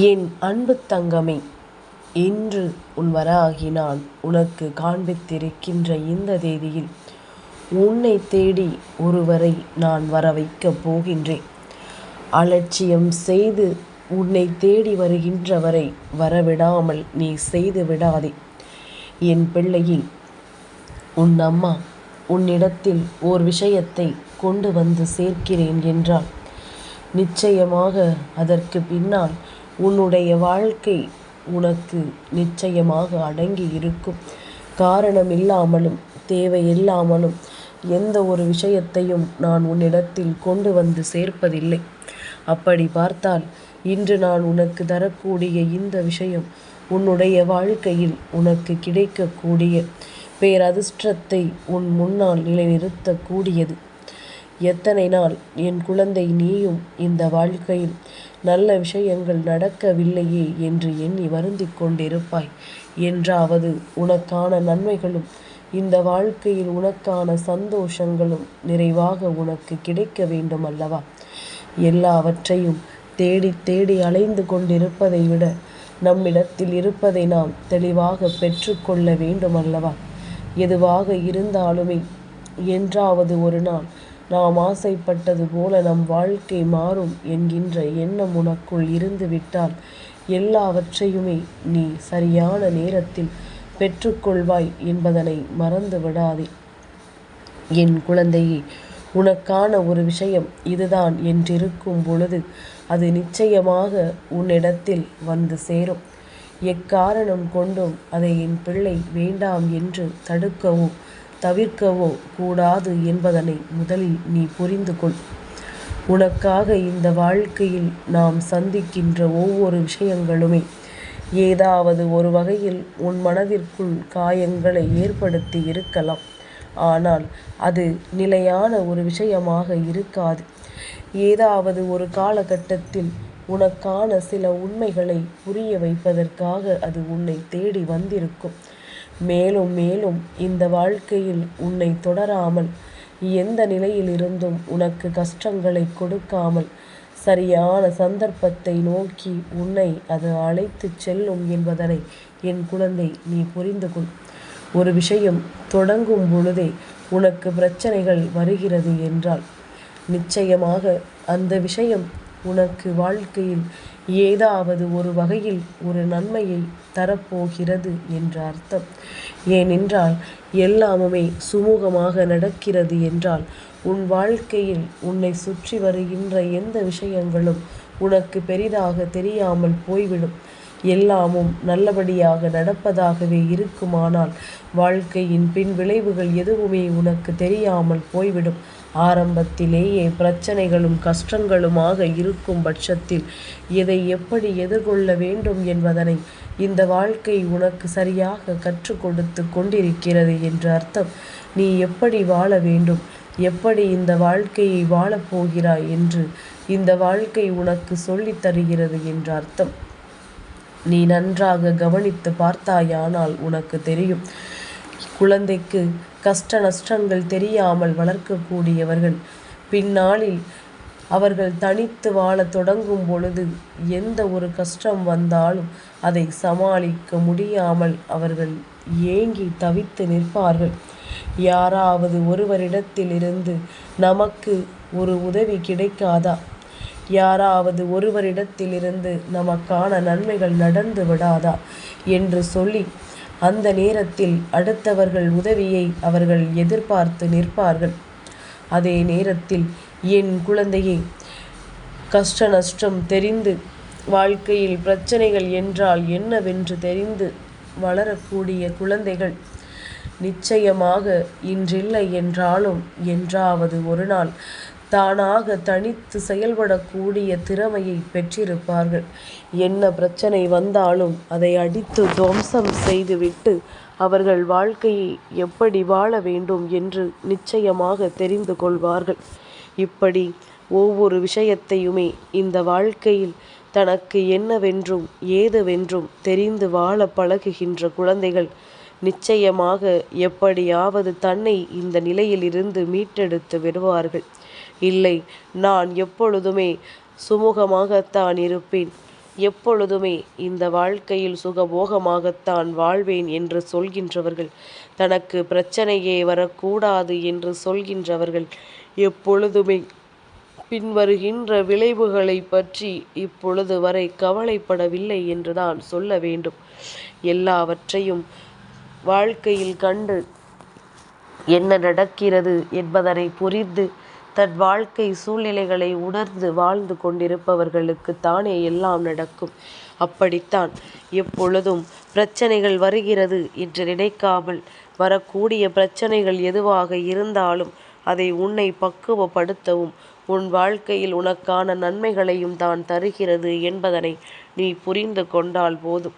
என் அன்பு தங்கமே இன்று உன் வராகி நான் உனக்கு காண்பித்திருக்கின்ற இந்த தேதியில் உன்னை தேடி ஒருவரை நான் வர வைக்கப் போகின்றேன். அலட்சியம் செய்து உன்னை தேடி வருகின்றவரை வரவிடாமல் நீ செய்து விடாதே. என் பிள்ளையில் உன் அம்மா உன்னிடத்தில் ஓர் விஷயத்தை கொண்டு வந்து சேர்க்கிறேன் என்றால் நிச்சயமாக அதற்கு பின்னால் உன்னுடைய வாழ்க்கை உனக்கு நிச்சயமாக அடங்கி இருக்கும். காரணம் இல்லாமலும் தேவையில்லாமலும் எந்த ஒரு விஷயத்தையும் நான் உன்னிடத்தில் கொண்டு வந்து சேர்ப்பதில்லை. அப்படி பார்த்தால் இன்று நான் உனக்கு தரக்கூடிய இந்த விஷயம் உன்னுடைய வாழ்க்கையில் உனக்கு கிடைக்கக்கூடிய பேரதிர்ஷ்டத்தை உன் முன்னால் நிலைநிறுத்தக்கூடியது. எத்தனை நாள் என் குழந்தை நீயும் இந்த வாழ்க்கையில் நல்ல விஷயங்கள் நடக்கவில்லையே என்று எண்ணி வருந்தி கொண்டிருப்பாய். என்றாவது உனக்கான நன்மைகளும் இந்த வாழ்க்கையில் உனக்கான சந்தோஷங்களும் நிறைவாக உனக்கு கிடைக்க வேண்டும் அல்லவா? எல்லாவற்றையும் தேடி தேடி அலைந்து கொண்டிருப்பதை விட நம்மிடத்தில் இருப்பதை நாம் தெளிவாக பெற்றுக்கொள்ள வேண்டும் அல்லவா? எதுவாக இருந்தாலுமே என்றாவது ஒரு நாள் நாம் ஆசைப்பட்டது போல நம் வாழ்க்கை மாறும் என்கின்ற எண்ணம் உனக்குள் இருந்து விட்டால் எல்லாவற்றையுமே நீ சரியான நேரத்தில் பெற்றுக்கொள்வாய் என்பதனை மறந்து விடாதே. என் குழந்தையே உனக்கான ஒரு விஷயம் இதுதான் என்றிருக்கும் பொழுது அது நிச்சயமாக உன்னிடத்தில் வந்து சேரும். எக்காரணம் கொண்டும் அதை என் பிள்ளை வேண்டாம் என்று தடுக்கவோ தவிர்க்கவோ கூடாது என்பதனை முதலில் நீ புரிந்து கொள். உனக்காக இந்த வாழ்க்கையில் நாம் சந்திக்கின்ற ஒவ்வொரு விஷயங்களுமே ஏதாவது ஒரு வகையில் உன் மனதிற்குள் காயங்களை ஏற்படுத்தி இருக்கலாம். ஆனால் அது நிலையான ஒரு விஷயமாக இருக்காது. ஏதாவது ஒரு காலகட்டத்தில் உனக்கான சில உண்மைகளை புரிய வைப்பதற்காக அது உன்னை தேடி வந்திருக்கும். மேலும் மேலும் இந்த வாழ்க்கையில் உன்னை தொடராமல் எந்த நிலையிலிருந்தும் உனக்கு கஷ்டங்களை கொடுக்காமல் சரியான சந்தர்ப்பத்தை நோக்கி உன்னை அது அழைத்துச் செல்லும் என்பதனை என் குழந்தை நீ புரிந்து கொள். ஒரு விஷயம் தொடங்கும் பொழுதே உனக்கு பிரச்சனைகள் வருகிறது என்றால் நிச்சயமாக அந்த விஷயம் உனக்கு வாழ்க்கையில் ஏதாவது ஒரு வகையில் ஒரு நன்மையை தரப்போகிறது என்ற அர்த்தம். ஏனென்றால் எல்லாமுமே சுமூகமாக நடக்கிறது என்றால் உன் வாழ்க்கையில் உன்னை சுற்றி வருகின்ற எந்த விஷயங்களும் உனக்கு பெரிதாக தெரியாமல் போய்விடும். எல்லாமும் நல்லபடியாக நடப்பதாகவே இருக்குமானால் வாழ்க்கையின் பின் விளைவுகள் எதுவுமே உனக்கு தெரியாமல் போய்விடும். ஆரம்பத்திலேயே பிரச்சனைகளும் கஷ்டங்களுமாக இருக்கும் பட்சத்தில் எதை எப்படி எதிர்கொள்ள வேண்டும் என்பதனை இந்த வாழ்க்கை உனக்கு சரியாக கற்றுக் கொடுத்து கொண்டிருக்கிறது என்று அர்த்தம். நீ எப்படி வாழ வேண்டும்? எப்படி இந்த வாழ்க்கையை வாழப்போகிறாய் என்று இந்த வாழ்க்கை உனக்கு சொல்லித் தருகிறது என்று அர்த்தம். நீ நன்றாக கவனித்து பார்த்தாயானால் உனக்கு தெரியும். குழந்தைக்கு கஷ்ட நஷ்டங்கள் தெரியாமல் வளர்க்கக்கூடியவர்கள். பின்னாளில் அவர்கள் தனித்து வாழத் தொடங்கும் பொழுது எந்த ஒரு கஷ்டம் வந்தாலும் அதை சமாளிக்க முடியாமல் அவர்கள் ஏங்கி தவித்து நிற்பார்கள். யாராவது ஒருவரிடத்திலிருந்து நமக்கு ஒரு உதவி கிடைக்காதா? யாராவது ஒருவரிடத்திலிருந்து நமக்கான நன்மைகள் நடந்து விடாதா? என்று சொல்லி அந்த நேரத்தில் அடுத்தவர்கள் உதவியை அவர்கள் எதிர்பார்த்து நிற்பார்கள். அதே நேரத்தில் என் குழந்தையை கஷ்ட நஷ்டம் தெரிந்து வாழ்க்கையில் பிரச்சனைகள் என்றால் என்னவென்று தெரிந்து வளரக்கூடிய குழந்தைகள் நிச்சயமாக இன்றில்லை என்றாலும் என்றாவது ஒரு நாள் தானாக தனித்து செயல்படக்கூடிய திறமையை பெற்றிருப்பார்கள். என்ன பிரச்சனை வந்தாலும் அதை அடித்து துவம்சம் செய்துவிட்டு அவர்கள் வாழ்க்கையை எப்படி வாழ வேண்டும் என்று நிச்சயமாக தெரிந்து கொள்வார்கள். இப்படி ஒவ்வொரு விஷயத்தையுமே இந்த வாழ்க்கையில் தனக்கு என்னவென்றும் ஏதுவென்றும் தெரிந்து வாழ பழகுகின்ற குழந்தைகள் நிச்சயமாக எப்படியாவது தன்னை இந்த நிலையிலிருந்து மீட்டெடுத்து விடுவார்கள். இல்லை நான் எப்பொழுதுமே சுமூகமாகத்தான் இருப்பேன். எப்பொழுதுமே இந்த வாழ்க்கையில் சுகபோகமாகத்தான் வாழ்வேன் என்று சொல்கின்றவர்கள். தனக்கு பிரச்சனையே வரக்கூடாது என்று சொல்கின்றவர்கள். எப்பொழுதுமே பின்வருகின்ற விளைவுகளை பற்றி இப்பொழுது வரை கவலைப்படவில்லை என்றுதான் சொல்ல வேண்டும். எல்லாவற்றையும் வாழ்க்கையில் கண்டு என்ன நடக்கிறது என்பதனை புரிந்து தன் வாழ்க்கை சூழ்நிலைகளை உணர்ந்து வாழ்ந்து கொண்டிருப்பவர்களுக்கு தானே எல்லாம் நடக்கும். அப்படித்தான் எப்பொழுதும் பிரச்சனைகள் வருகிறது என்று நினைக்காமல் வரக்கூடிய பிரச்சனைகள் எதுவாக இருந்தாலும் அதை உன்னை பக்குவப்படுத்தவும் உன் வாழ்க்கையில் உனக்கான நன்மைகளையும் தான் தருகிறது என்பதனை நீ புரிந்து கொண்டால் போதும்.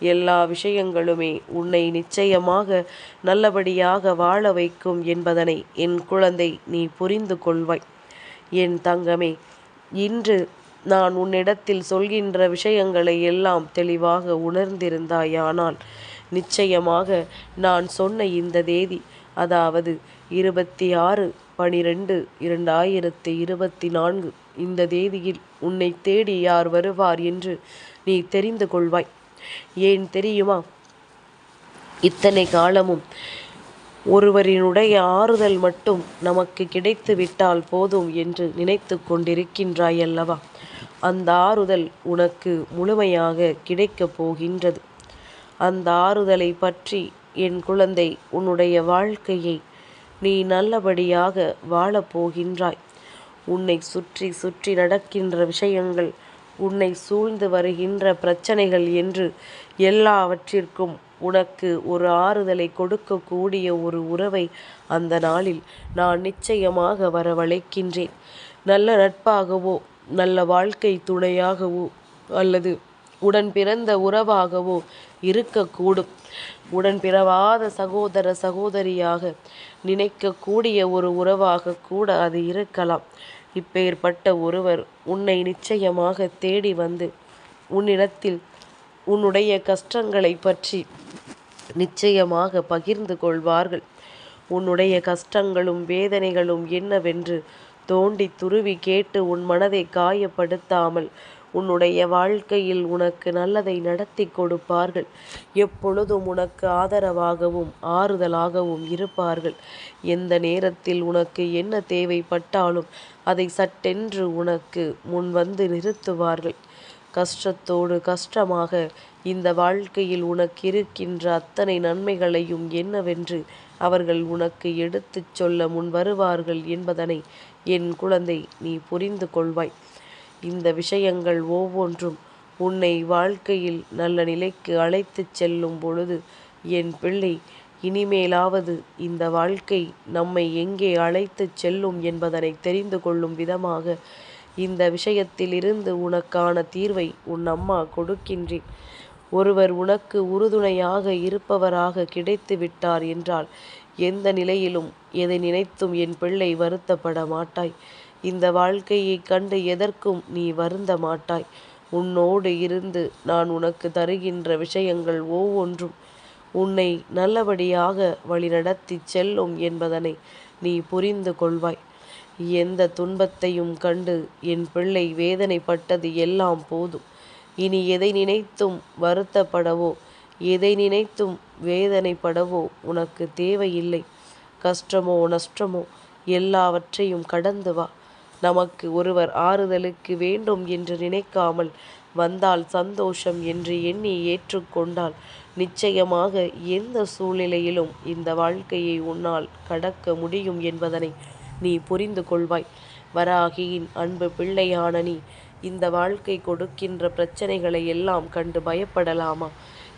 எல்லா விஷயங்களுமே உன்னை நிச்சயமாக நல்லபடியாக வாழ வைக்கும் என்பதனை என் குழந்தை நீ புரிந்து கொள்வாய். என் தங்கமே இன்று நான் உன்னிடத்தில் சொல்கின்ற விஷயங்களை எல்லாம் தெளிவாக உணர்ந்திருந்தாயானால் நிச்சயமாக நான் சொன்ன இந்த தேதி அதாவது இருபத்தி ஆறு பனிரெண்டு இரண்டாயிரத்தி இருபத்தி நான்கு இந்த தேதியில் உன்னை தேடி யார் வருவார் என்று நீ தெரிந்து கொள்வாய். ஏன் தெரியுமா? இத்தனை காலமும் ஒருவரினுடைய ஆறுதல் மட்டும் நமக்கு கிடைத்து விட்டால் போதும் என்று நினைத்து கொண்டிருக்கின்றாய் அல்லவா? அந்த ஆறுதல் உனக்கு முழுமையாக கிடைக்கப் போகின்றது. அந்த ஆறுதலை பற்றி என் குழந்தை உன்னுடைய வாழ்க்கையை நீ நல்லபடியாக வாழப்போகின்றாய் உன்னை சுற்றி சுற்றி நடக்கின்ற விஷயங்கள் உன்னை சூழ்ந்து வருகின்ற பிரச்சனைகள் என்று எல்லாவற்றிற்கும் உனக்கு ஒரு ஆறுதலை கொடுக்கக்கூடிய ஒரு உறவை அந்த நாளில் நான் நிச்சயமாக வரவழைக்கின்றேன். நல்ல நட்பாகவோ நல்ல வாழ்க்கை துணையாகவோ அல்லது உடன் பிறந்த உறவாகவோ இருக்கக்கூடும். உடன் பிறவாத சகோதர சகோதரியாக நினைக்கக்கூடிய ஒரு உறவாக கூட அது இருக்கலாம். இப்பேற்பட்ட ஒருவர் உன்னை நிச்சயமாக தேடி வந்து உன்னிடத்தில் உன்னுடைய கஷ்டங்களை பற்றி நிச்சயமாக பகிர்ந்து கொள்வார்கள். உன்னுடைய கஷ்டங்களும் வேதனைகளும் என்னவென்று தோண்டி துருவி கேட்டு உன் மனதை காயப்படுத்தாமல் உன்னுடைய வாழ்க்கையில் உனக்கு நல்லதை நடத்தி கொடுப்பார்கள். எப்பொழுதும் உனக்கு ஆதரவாகவும் ஆறுதலாகவும் இருப்பார்கள். எந்த நேரத்தில் உனக்கு என்ன தேவைப்பட்டாலும் அதை சட்டென்று உனக்கு முன் வந்து நிறுத்துவார்கள். கஷ்டத்தோடு கஷ்டமாக இந்த வாழ்க்கையில் உனக்கு இருக்கின்ற அத்தனை நன்மைகளையும் என்னவென்று அவர்கள் உனக்கு எடுத்துச் சொல்ல முன் வருவார்கள் என்பதனை என் குழந்தை நீ புரிந்து கொள்வாய். இந்த விஷயங்கள் ஒவ்வொன்றும் உன்னை வாழ்க்கையில் நல்ல நிலைக்கு அழைத்துச் செல்லும் பொழுது என் பிள்ளை இனிமேலாவது இந்த வாழ்க்கை நம்மை எங்கே அழைத்துச் செல்லும் என்பதனை தெரிந்து கொள்ளும் விதமாக இந்த விஷயத்தில் இருந்து உனக்கான தீர்வை உன் அம்மா கொடுக்கின்றேன். ஒருவர் உனக்கு உறுதுணையாக இருப்பவராக கிடைத்து விட்டார் என்றால் எந்த நிலையிலும் எதை நினைத்தும் என் பிள்ளை வருத்தப்பட மாட்டாய். இந்த வாழ்க்கையைக் கண்டு எதற்கும் நீ வருந்த மாட்டாய். உன்னோடு இருந்து நான் உனக்கு தருகின்ற விஷயங்கள் ஒவ்வொன்றும் உன்னை நல்லபடியாக வழிநடத்திச் செல்லும் என்பதனை நீ புரிந்து கொள்வாய். எந்த துன்பத்தையும் கண்டு என் பிள்ளை வேதனைப்பட்டது எல்லாம் போதும். இனி எதை நினைத்தும் வருத்தப்படவோ எதை நினைத்தும் வேதனைப்படவோ உனக்கு தேவையில்லை. கஷ்டமோ நஷ்டமோ எல்லாவற்றையும் கடந்து வா. நமக்கு ஒருவர் ஆறுதலுக்கு வேண்டும் என்று நினைக்காமல் வந்தால் சந்தோஷம் என்று எண்ணி ஏற்றுக்கொண்டால் நிச்சயமாக எந்த சூழ்நிலையிலும் இந்த வாழ்க்கையை உன்னால் கடக்க முடியும் என்பதனை நீ புரிந்து கொள்வாய். வராகியின் அன்பு பிள்ளையான நீ இந்த வாழ்க்கை கொடுக்கின்ற பிரச்சனைகளை எல்லாம் கண்டு பயப்படலாமா?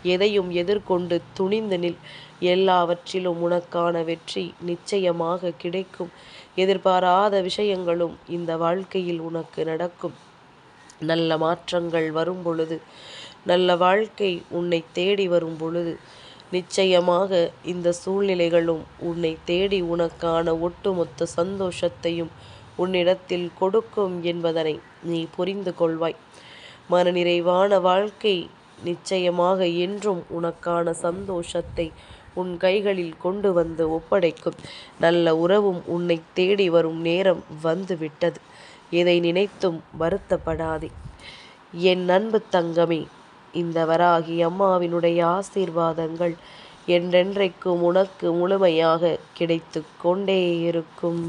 எதையும் எதிர்கொண்டு துணிந்து நில். எல்லாவற்றிலும் உனக்கான வெற்றி நிச்சயமாக கிடைக்கும். எதிர்பாராத விஷயங்களும் இந்த வாழ்க்கையில் உனக்கு நடக்கும். நல்ல மாற்றங்கள் வரும் பொழுது நல்ல வாழ்க்கை உன்னை தேடி வரும் பொழுது நிச்சயமாக இந்த சூழ்நிலைகளும் உன்னை தேடி உனக்கான ஒட்டுமொத்த சந்தோஷத்தையும் உன்னிடத்தில் கொடுக்கும் என்பதனை நீ புரிந்து கொள்வாய். மனநிறைவான வாழ்க்கை நிச்சயமாக என்றும் உனக்கான சந்தோஷத்தை உன் கைகளில் கொண்டு வந்து ஒப்படைக்கும். நல்ல உறவும் உன்னை தேடி வரும் நேரம் வந்துவிட்டது. இதை நினைத்தும் வருத்தப்படாதே. என் அன்பு தங்கமே இந்த வராகி அம்மாவினுடைய ஆசீர்வாதங்கள் என்றென்றைக்கும் உனக்கு முழுமையாக கிடைத்து கொண்டே இருக்கும்.